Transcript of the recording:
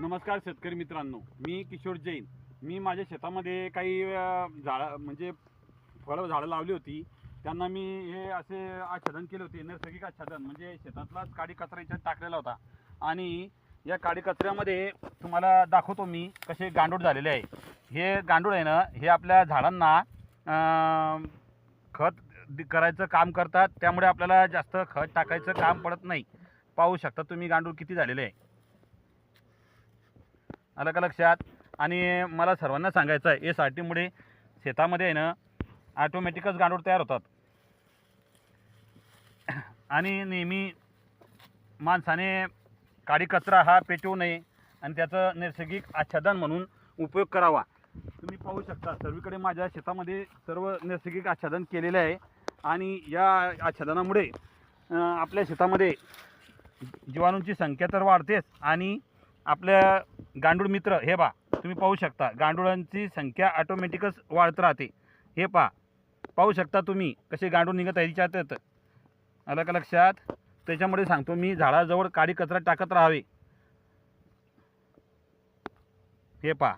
नमस्कार शेतकरी मित्रांनो मी किशोर जैन. मी माझ्या शेतामध्ये काही झाडं म्हणजे फळं झाडं लावली होती. त्यांना मी हे असे आच्छादन केले होते नैसर्गिक आच्छादन म्हणजे शेतातलाच काडी कचरा याच्यात टाकलेला होता. आणि या काडी कचऱ्यामध्ये तुम्हाला दाखवतो मी कसे गांडूळ झालेले आहे. हे गांडूळ आहे ना हे आपल्या झाडांना खत करायचं काम करतात. त्यामुळे आपल्याला जास्त खत टाकायचं काम पडत नाही. पाहू शकता तुम्ही गांडूळ किती झालेले आहे. आलं का लक्षात? आणि मला सर्वांना सांगायचं आहे एस आर टीमुळे शेतामध्ये आहे ना ॲटोमॅटिकच गांडूळ तयार होतात. आणि नेहमी माणसाने काडी कचरा हा पेटवू नये आणि त्याचं नैसर्गिक आच्छादन म्हणून उपयोग करावा. तुम्ही पाहू शकता सर्वीकडे माझ्या शेतामध्ये सर्व नैसर्गिक आच्छादन केलेले आहे. आणि या आच्छादनामुळे आपल्या शेतामध्ये जीवाणूंची संख्या तर वाढतेच आणि आपल्या गांडूळ मित्र हे पहा तुम्ही पाहू शकता गांडुळांची संख्या ऑटोमॅटिकच वाढत राहते. हे पहा पाहू शकता तुम्ही कसे गांडूळ निघत आहे याच्यात आलं का लक्षात? त्याच्यामुळे सांगतो मी झाडाजवळ काडी कचरा टाकत राहावे. हे पहा